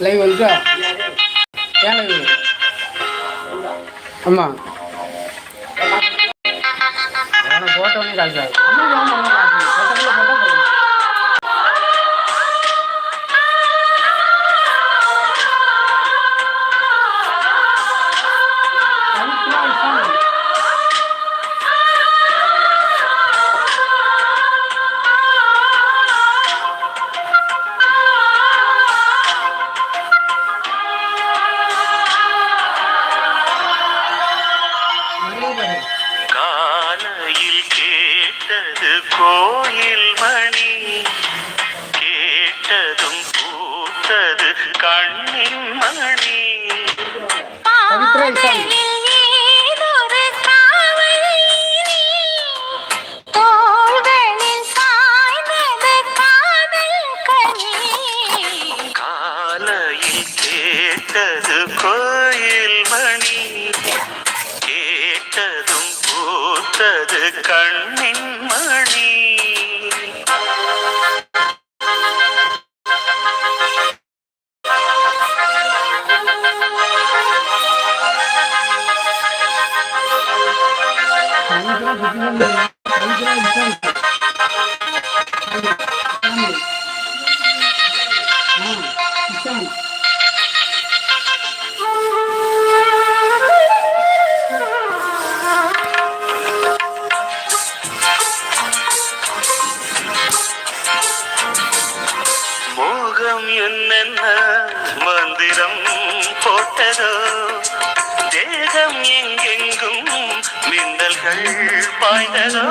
Live வந்து ஏன் live ஆமாம் போட்டோன்னே காய்ச்சாது காலையில் கோயில் மணி கேட்டதும் பூத்தது கண்ணின் மணி. காலையில் கேட்டது கோயில் மணி கேட்டதும் பூத்தது கண்ணின் மணி என்னென்ன மந்திரம் போட்டதோ தேகம் எங்கெங்கும் மின்னல்கள் பாய்ந்ததோ?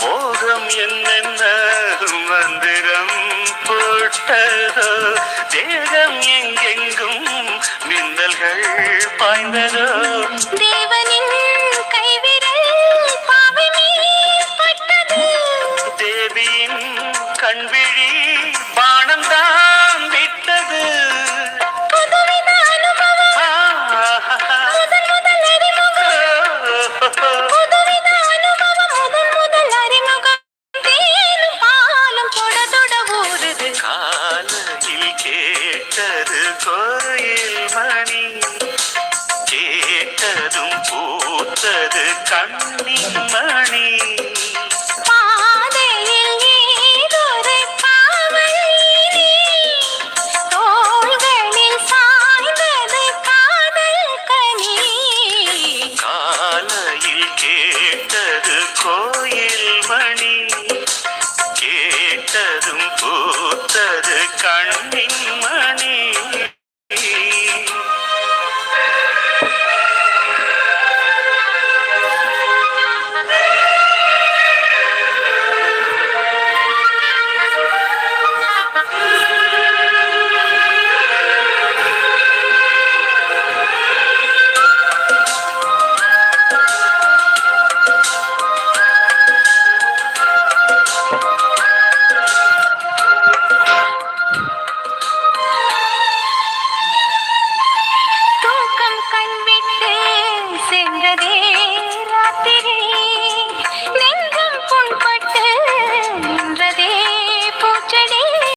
மோகம் என்னென்ன? மந்திரம் போட்டதோ? தேகம் எங்கெங்கும் மின்னல்கள் பாய்ந்ததோ? தேவனின் கைவிரல். தேவியின் கண்விழி கனி. காலையில் கேட்டது கோயில் மணி. கேட்டதும் பூத்தது கண்